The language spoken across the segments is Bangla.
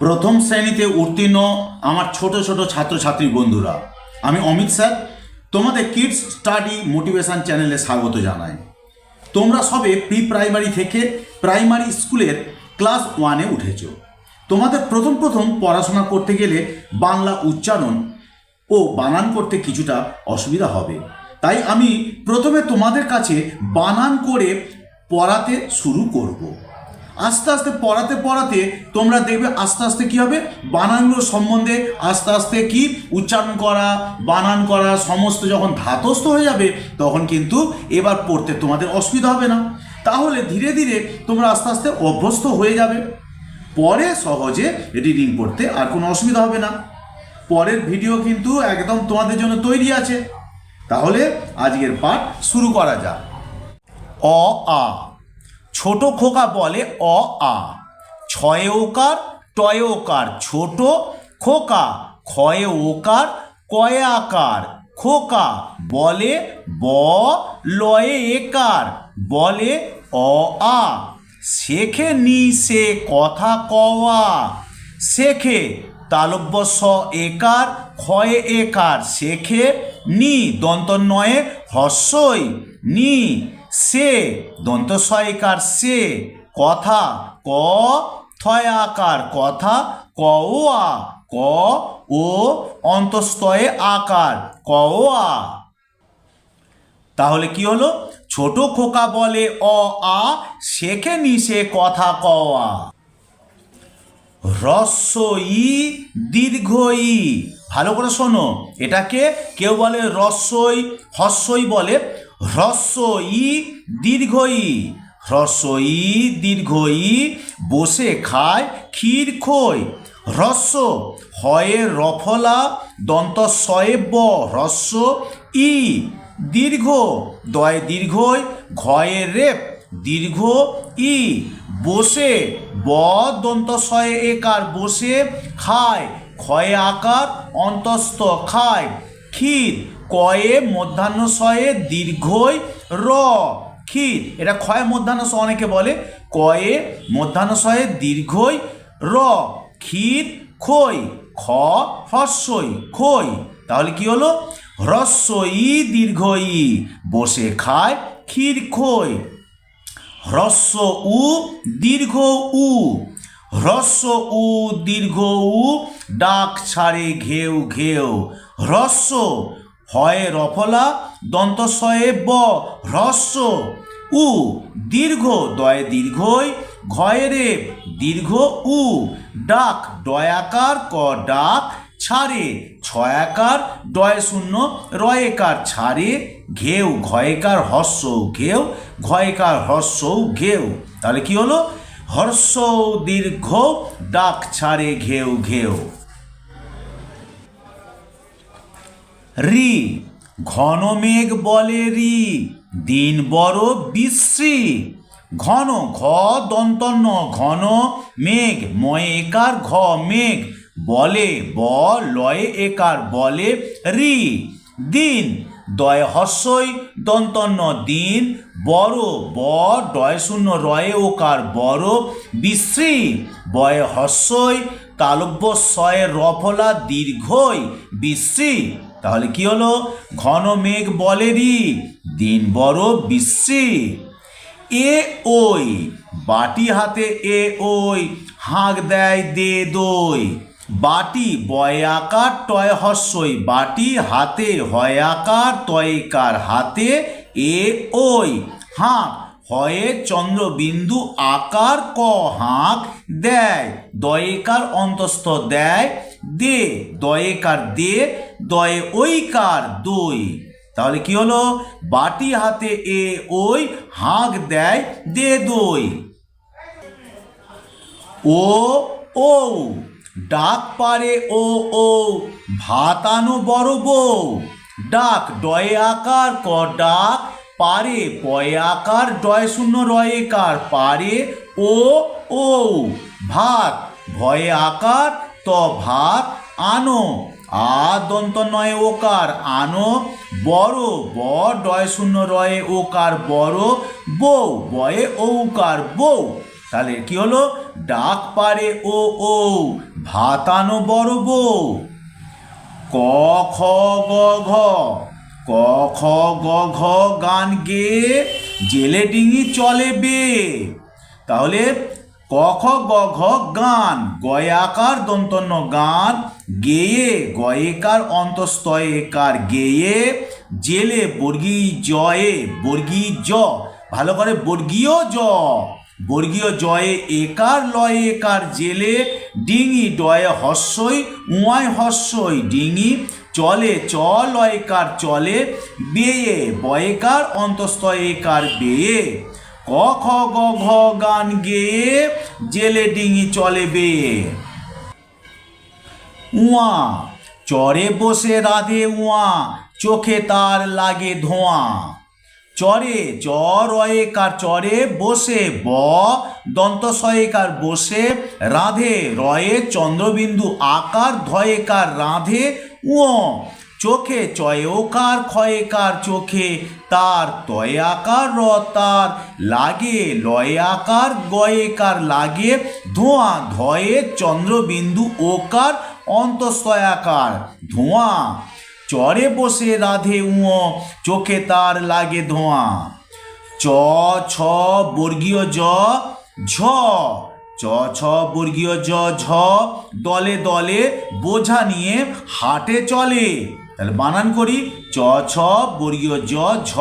প্রথম শ্রেণীতে উত্তীর্ণ আমার ছোট ছোট ছাত্রছাত্রী বন্ধুরা। আমি অমিত স্যার, তোমাদের কিডস স্টাডি মোটিভেশন চ্যানেলে স্বাগত জানাই। তোমরা সবে প্রি প্রাইমারি থেকে প্রাইমারি স্কুলের ক্লাস ওয়ানে উঠেছ। তোমাদের প্রথম প্রথম পড়াশোনা করতে গেলে বাংলা উচ্চারণ ও বানান করতে কিছুটা অসুবিধা হবে। তাই আমি প্রথমে তোমাদের কাছে বানান করে পড়াতে শুরু করব। আস্তে আস্তে পড়াতে পড়াতে তোমরা দেখবে আস্তে আস্তে কী হবে? বানানগুলো সম্বন্ধে আস্তে আস্তে কি? উচ্চারণ করা, বানান করা, সমস্ত যখন ধাতস্থ হয়ে যাবে, তখন কিন্তু এবার পড়তে তোমাদের অসুবিধা হবে না। তাহলে ধীরে ধীরে তোমরা আস্তে আস্তে অভ্যস্ত হয়ে যাবে। পরে সহজে রিডিং পড়তে আর কোনো অসুবিধা হবে না। পরের ভিডিও কিন্তু একদম তোমাদের জন্য তৈরি আছে। তাহলে আজকের পাঠ শুরু করা যাক। অ, আ। ছোট খোকা বলে অ, আ। ছয়ে ওকার, টয়ে ওকার, ছোট খোকা। ক্ষয়ে ওকার, কয়ে আকার, খোকা। বলে ব, লয়ে একার, বলে অ, আ। শেখে নি সে কথা কওয়া শেখে তালব্য স একার, ক্ষয়ে একার। শেখে নি দন্ত নয়ে হস্যই, নি সে, দন্ত সয়কার সে, কথা ক, থয় আকার, কথা ক ও আ, ক ও অন্তস্তয়ে আকার, ক ও আ। তাহলে কি হলো? ছোট খোকা বলে অ, আ, শেখে নি সে কথা ক, আ। রস্য ই, দীর্ঘ ই। ভালো করে শোনো, এটাকে কেউ বলে রস্যই, হস্যই বলে। হ্রস্ব ই দীর্ঘ ই হ্রস্ব ই দীর্ঘ ই বসে খায় ক্ষীর খই। হ্রস্ব হয়ে রফলা দন্ত শয়ে ব, হ্রস্ব ই দীর্ঘ, দয় দীর্ঘই ঘয়ে রেপ দীর্ঘ ই বসে ব দন্ত শয়ে একার বসে খায়, ক্ষয়ে আকার অন্তস্থ খায় ক্ষীর কয়ে মধ্যাহ্ন শয়ে দীর্ঘই র, ক্ষীর। এটা ক্ষয় মধ্যাহ্ন স অনেকে বলে। কয়ে মধ্যাহ্ন শয়ে দীর্ঘই র, ক্ষীর খই খ হস্যই খই তাহলে কি হলো? হ্রস্ব ই দীর্ঘ ই বসে খায় ক্ষীর খই হ্রস্ব উ দীর্ঘ উ হ্রস্ব উ দীর্ঘ উ, ডাক ছাড়ে ঘেউ ঘেউ। হ্রস্ব হয় রফলা দন্তস্বয়ে ব হ্রস্ব উ, দীর্ঘ, দয়ে দীর্ঘই। ঘয়েরে দীর্ঘ, উ। ডাক ডয়াকার ক, ডাক। ছাড়ে ছয়াকার ডয় শূন্য রয়েকার ছাড়ে। ঘেউ ঘয়েকার হর্ষ ঘেউ। ঘয়েকার হর্ষ ঘেউ। তাহলে কি হলো? হর্ষ, দীর্ঘ, ডাক, ছাড়ে, ঘেউ ঘেউ। রি, ঘন মেঘ বলে রি, দিন বড় বিশ্রী। ঘন, ঘ দন্তন্য, ঘন মেঘ, ময়ে একার ঘ মেঘ, বলে ব, লয়ে একার, বলে রি। দিন, দয় হস্যই দন্তন্য, দিন বড় ব, ডয় শূন্য, রয়ে ওকার, বড় বিশ্রী। বয়ে হস্যই তালব্য শয়ে রফলা দীর্ঘই বিশ্রী। তাহলে কি হলো? ঘন মেঘ বলেরি দিন বড় বিশ্রী এ ওই, বাটি হাতে এ ওই, হাঁক দেয় দে দই। বাটি বয় আকার টয় হস্যই, বাটি হাতে হয় আকার তয়কার হাতে এ ওই। হাঁক হয়ে চন্দ্রবিন্দু আকার ক হাঁক দেয়, দয়েকার অন্তস্থ দেয় দে, দয়েকার দে দয়ে ওই কার দই? তাহলে কি হলো? বাটি হাতে এ ওই হাঁক দেয় দে দই। ও ও, ডাক পারে ও ও, ভাত আনো বড় বউ। ডাক ডয়ে আকার, ক ডাক পারে পয়ে আকার, ডয় শূন্য রয়ে কার পারে ও ও। ভাত, ভয়ে আকার, ত ভাত আনো। আ দন্ত নয় ওকার আনো, বড় ব ডয় শূন্য রয়ে ওকার বড়, বউ বয়ে ঔকার বউ। তাহলে কি হলো? ডাক পারে ও ও ভাতানো বড় বউ। ক খ গ ঘ, ক খ গ ঘ গান গেয়ে জেলে ডিঙি চলে বে। তাহলে ক খ গ ঘ গান, গয়াকার দন্তন্য গান গেয়ে গয়েকার অন্তস্তয় কার গেয়ে? জেলে বর্গী জয়ে বর্গী জ। ভালো করে, বর্গীয় জ। বর্গীয় জয়ে একার লয়ে একার জেলে? ডিঙি ডয়ে হস্যই উয়ায় হস্যই ডিঙি। চলে চ লয়কার চলে? বেয়ে বয়েকার অন্তস্থ একার বেয়ে? ক, খ, গ, ঘ, গান গেয়ে, জেলে ডিঙি চলে বেয়ে। উয়া। চরে বসে রাধে উয়া, চোখে তার লাগে ধোঁয়া। চরে চর কার চরে বসে ব দন্ত কার বসে রাধে রয়ে চন্দ্রবিন্দু আকার ধয়েকার রাধে উঁ চোখে চয়কার ক্ষয়কার চোখে তার তয় আকার র তার লাগে লয় আকার গয়েকার লাগে ধোঁয়া, ধয়ে চন্দ্রবিন্দু ওকার অন্তস্তয়াকার ধোঁয়া। চরে বসে রাধে উঁ চোখে তার লাগে ধোঁয়া। চ, ছ, বর্গীয় জ, ঝ। চ, ছ, বর্গীয় জ, ঝ। দলে দলে বোঝা নিয়ে হাটে চলে। তাহলে বানান করি। চ, ছ, বর্গীয় জ, ঝ,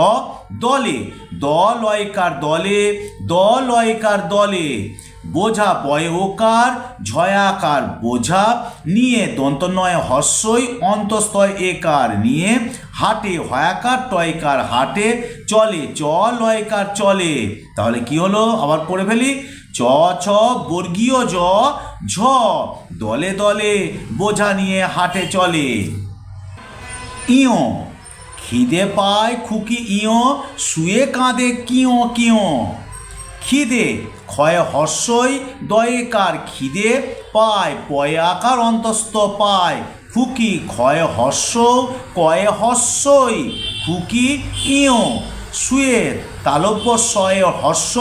দলে। দ লয়কার দলে দ লয়কার দলে। বোঝা বয় ওকার ঝয়াকার বোঝা, নিয়ে দন্তনয় হস্যই অন্তস্তয় একার নিয়ে, হাটে হয়াকার, টয়কার হাটে, চলে চ, লয়কার চলে। তাহলে কি হলো? আবার পড়ে ফেলি। চ, ছ, বর্গীয় জ, ঝ, দলে দলে বোঝা নিয়ে হাটে চলে। ইয়, খিদে পায় খুকি ইয়, শুয়ে কাঁদে কিয় কিয়। খিদে, ক্ষয় হর্ষই দয়েকার খিদে, পায় পয় আকার অন্তস্থ পায়। খুকি ক্ষয় হর্ষ কয়ে হর্ষই খুকি ইয়। শুয়ে তালব্য শয়ে হর্ষ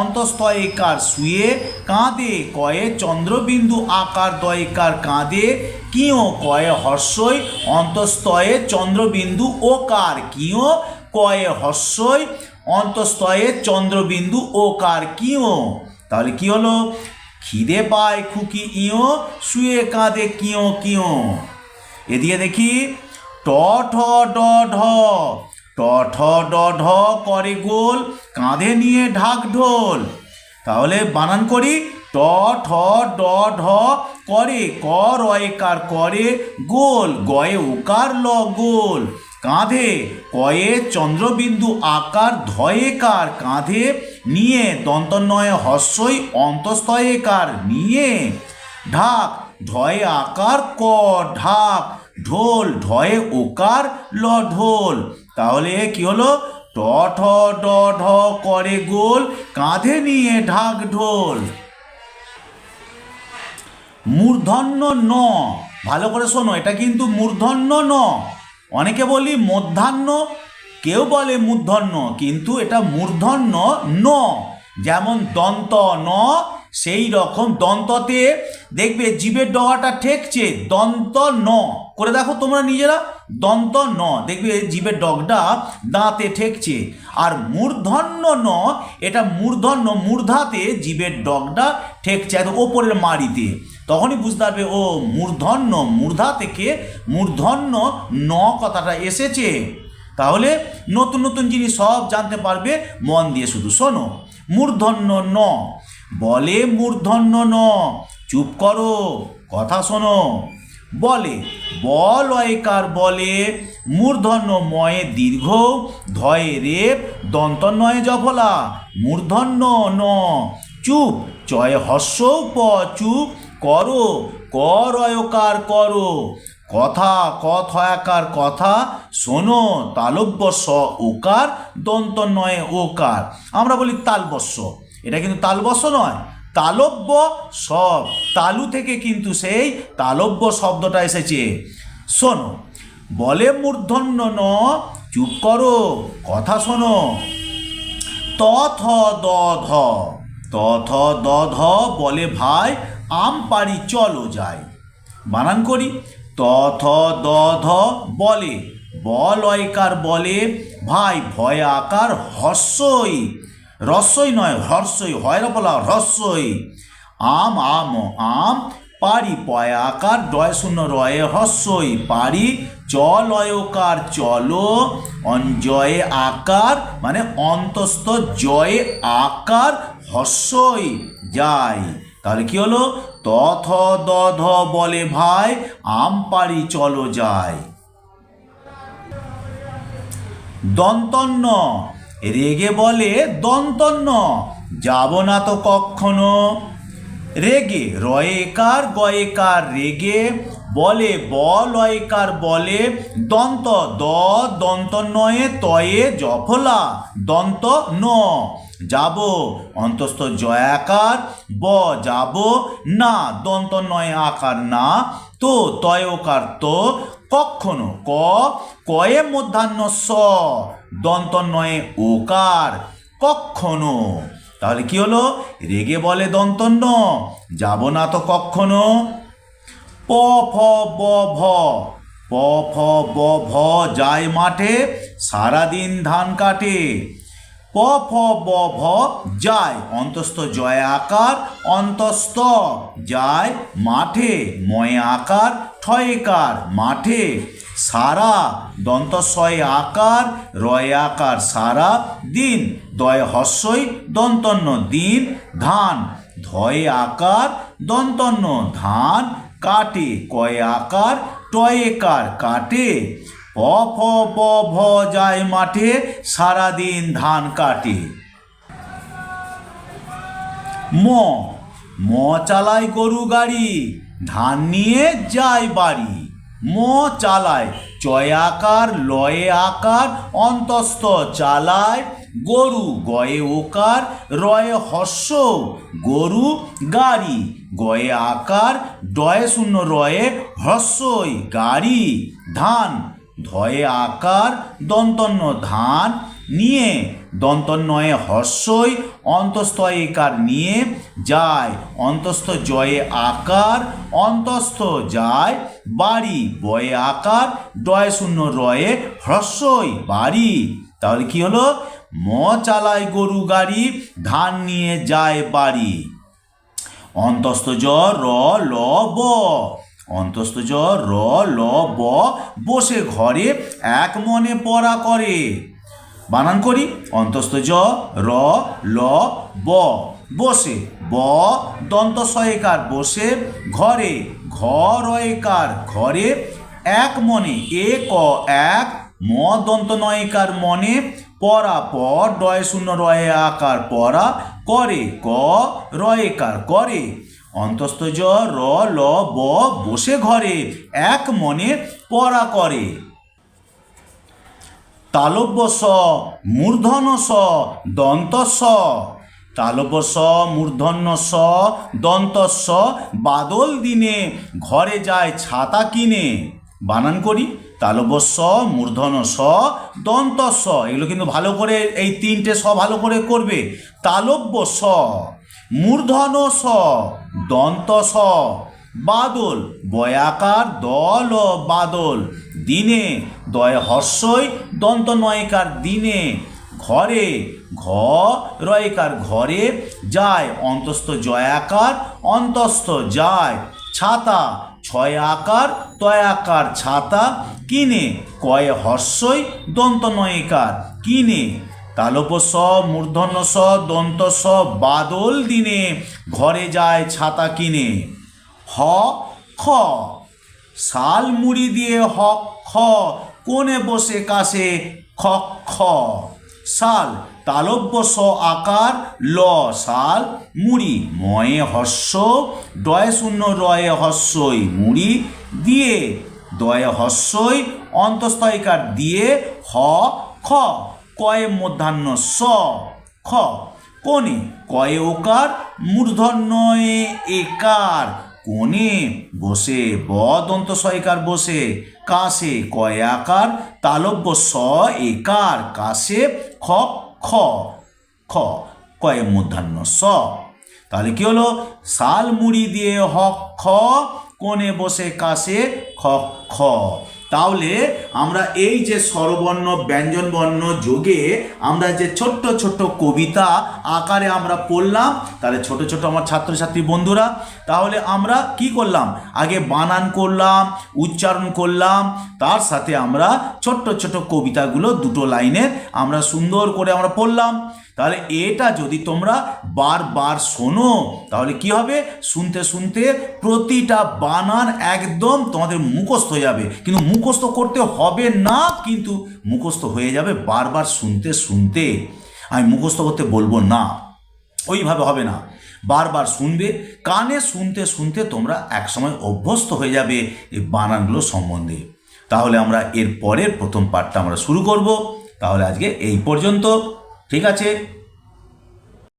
অন্তস্তয়কার শুয়ে, কাঁদে কয়ে চন্দ্রবিন্দু আকার দয়কার কাঁদে, কিয় কয়ে হর্ষই অন্তস্তয়ে চন্দ্রবিন্দু ওকার কিয়, কয়ে হর্ষই অন্তস্তয়ে চন্দ্রবিন্দু ও কার কিয়? তাহলে কি হলো? খিদে পায় খুকি ইয়, শুয়ে কাঁদে কিয় কিয়। এদিকে দেখি ট ঠ, ড, ঢ। ট ঠ, ড, ঢ করে গোল, কাঁধে নিয়ে ঢাক ঢোল। তাহলে বানান করি ট ঠ, ড, ঢ করে ক রয়কার করে গোল, গয়ে উকার ল গোল। কাঁধে কয়ে চন্দ্রবিন্দু আকার ধয়েকার কাঁধে, নিয়ে দন্তনয় হস্যই অন্তস্তয়েকার নিয়ে। ঢাক ধয়ে আকার ক, ঢাক ঢোল ঢয়ে ওকার ল ঢোল। তাহলে কি হলো? ট ঠ, ড, ঢ, করে গোল, কাঁধে নিয়ে ঢাক ঢোল। মূর্ধন্য ন, ভালো করে শোনো, এটা কিন্তু মূর্ধন্য ন। অনেকে বলি মধ্যাহ্ন, কেউ বলে মূর্ধন্য কিন্তু এটা মূর্ধন্য ন। যেমন দন্ত ন, সেই রকম দন্ততে দেখবে জীবের ডগাটা ঠেকছে, দন্ত ন। করে দেখো তোমরা নিজেরা, দন্ত ন, দেখবে জীবের ডগটা দাঁতে ঠেকছে। আর মূর্ধন্য ন, এটা মূর্ধন্য, মূর্ধাতে জীবের ডগটা ঠেকছে ওপরের মাড়িতে। তখনই বুঝতে পারবে, ও মূর্ধন্য মূর্ধা থেকে মূর্ধন্য ন কথাটা এসেছে। তাহলে নতুন নতুন জিনিস সব জানতে পারবে, মন দিয়ে শুধু শোনো। মূর্ধন্য ন, বলে মূর্ধন্য ন, চুপ করো, কথা শোনো। বলে, বল অয়কার বলে মূর্ধন্য ময়ে দীর্ঘ, ধয়ে রেপ দন্ত নয় জফলা, মূর্ধন্য ন, চুপ, চয় হস্য প চুপ করো কর অয়কার করো। কথা কথয়াকার কথা, শোনো তালব্য স ওকার দন্ত নয় ওকার। আমরা বলি তালবস্য এটা কিন্তু তালবস্য নয়, তালব্য সব। তালু থেকে কিন্তু সেই তালব্য শব্দটা এসেছে। শোনো, বলে মূর্ধন্য ন, চুপ করো, কথা শোনো। ত থ দ ধ ত থ দ ধ বলে ভাই, আম পারি চলো যাই। বানান করি, তথ থ দ ধ বলে বলয়কার বলে, ভাই ভয় আকার হর্ষই। রস্যই নয়, হর্ষই হয় বলা হর্ষই। আম আম আম পারি পয় আকার, ডয় শূন্য রয়ে হস্যই পারি চলয়কার চলো, অঞ্জয়ে আকার মানে অন্তস্থ জয়ে আকার হস্যই যায়। তাহলে কি হলো? তথ থ দ ধ বলে ভাই, আম পারি চলো যায়। দন্তন্য, রেগে বলে দন্তন্য, যাব না তো কখনো। রেগে রয়েকার গয়েকার রেগে, বলে বলয়কার বলে, দন্ত দ দন্ত নয়ে তয়ে জফলা দন্ত ন যাব। অন্তস্থ জয়াকার ব যাব। না, দন্ত নয় আকার না। তো তয়কার তো? কখনো ক। কয়ে মধ্যাহ্ন স। দন্ত নয়ে ওকার। কখনো তাহলে কি হলো? রেগে বলে দন্তন্য। যাব না তো কখনো প, ফ, ব, ভ। প, ফ, ব, ভ যায় মাঠে। সারাদিন ধান কাটে। প, ফ, ব, ভ, যায়। অন্তস্থ জয় আকার, অন্তস্থ যায় মাঠে। ময় আকার ঠয়কার মাঠে। সারা দন্ত দন্তস্বয় আকার, রয় আকার সারা দিন। দয় হস্যই দন্তন্য দিন, ধান। ধয় আকার, দন্তন্য ধান। কাটে, কয় আকার টয়েকার কাটে। প ফ ব ভ যায় মাঠে সারাদিন ধান কাটে। ম ম চালায় গরু গাড়ি, ধান নিয়ে যায় বাড়ি। ম চালায়, চয় আকার, লয়ে আকার, অন্তস্থ চালায়, গরু গয়ে ওকার, রয়ে হস্য গরু গাড়ি, গয়ে আকার, ডয়ে শূন্য রয়ে হস্যই গাড়ি, ধান ধয়ে আকার, দন্তন্য ধান নিয়ে দন্তন্নয়ে হর্ষই অন্তস্থ একার নিয়ে যায় অন্তস্থ জয়ে আকার অন্তস্থ যায় বাড়ি, বয়ে আকার ডয় শূন্য রয়ে হ্রস্বই বাড়ি। তাহলে কি হলো? ম চালায় গরু গাড়ি, ধান নিয়ে যায় বাড়ি। অন্তস্থ জ র, ল, ব অন্তস্থ জ র, ল, ব, বসে ঘরে এক মনে পড়া করে। বানান করি, অন্তস্থ জ র, ল, ব, বসে। ব, দন্ত সয়কার, বসে ঘরে ঘর একার ঘরে এক মনে, এ, ক, এক, ম, দন্ত নয়কার মনে পরা পর ডয় শূন্য রয়ে আকার পরা করে, ক, রয়েকার, করে। অন্তস্থ জ র ল ব বসে ঘরে, এক মনে পরা করে। তালব্য স মূর্ধন স দন্ত স তালব্য স মূর্ধন্য স দন্ত স বাদল দিনে, ঘরে যায় ছাতা কিনে। বানান করি তালব্য স মূর্ধন স দন্ত স এগুলো কিন্তু ভালো করে, এই তিনটে স ভালো করে করবে। তালব্য স মূর্ধন স, দন্ত স, বাদল, বয়াকার দল ও বাদল। দিনে দয় হর্ষই, দন্ত নয়কার দিনে। ঘরে ঘ, রয়কার ঘরে যায়, অন্তস্থ জয়াকার অন্তস্থ যায়। ছাতা ছয় আকার তয়াকার ছাতা, কিনে কয় হর্ষই, দন্ত নয়কার কিনে। তালপ স মূর্ধন্য স দন্ত স বাদল দিনে ঘরে যায় ছাতা কিনে। হ, খ, শাল মুড়ি দিয়ে হ, খ, কোণে বসে কাশে খ খ। শাল তালব্য স আকার, ল, শাল, মুড়ি, ময়ে হস্য ডয় শূন্য রয়ে হস্যই মুড়ি দিয়ে, দয়ে হস্যই অন্তস্থয়কার দিয়ে, হ, খ। কয়ে মধ্যাহ্ন স, খ। কোণে কয়ে ওকার, মূর্ধন্যয়ে একার। কোণে বসে ব দন্ত সয়কার বসে, কাশে কয় আকার, তালব্য স একার, কাশে খ খ খ, কয়ে মধ্যাহ্ন স। তাহলে কি হলো? শাল মুড়ি দিয়ে হক খ, কোণে বসে কাশে খ খ। তাহলে আমরা এই যে স্বরবর্ণ ব্যঞ্জন বর্ণ যোগে আমরা যে ছোট্ট ছোট্ট কবিতা আকারে আমরা পড়লাম, তাহলে ছোট ছোট আমার ছাত্রছাত্রী বন্ধুরা, তাহলে আমরা কি করলাম? আগে বানান করলাম, উচ্চারণ করলাম, তার সাথে আমরা ছোট্ট ছোট কবিতাগুলো দুটো লাইনের আমরা সুন্দর করে আমরা পড়লাম। তাহলে এটা যদি তোমরা বারবার শোনো, তাহলে কি হবে? শুনতে শুনতে প্রতিটা বানান একদম তোমাদের মুখস্থ হয়ে যাবে। কিন্তু মুখস্থ করতে হবে না, কিন্তু মুখস্থ হয়ে যাবে বারবার শুনতে শুনতে। আমি মুখস্থ করতে বলব না। ওইভাবে হবে না। বারবার শুনবে, কানে শুনতে শুনতে তোমরা একসময় অভ্যস্ত হয়ে যাবে এই বানানগুলো সম্বন্ধে। তাহলে আমরা এর পরের প্রথম পার্টটা আমরা শুরু করব। তাহলে আজকে এই পর্যন্ত। ঠিক আছে?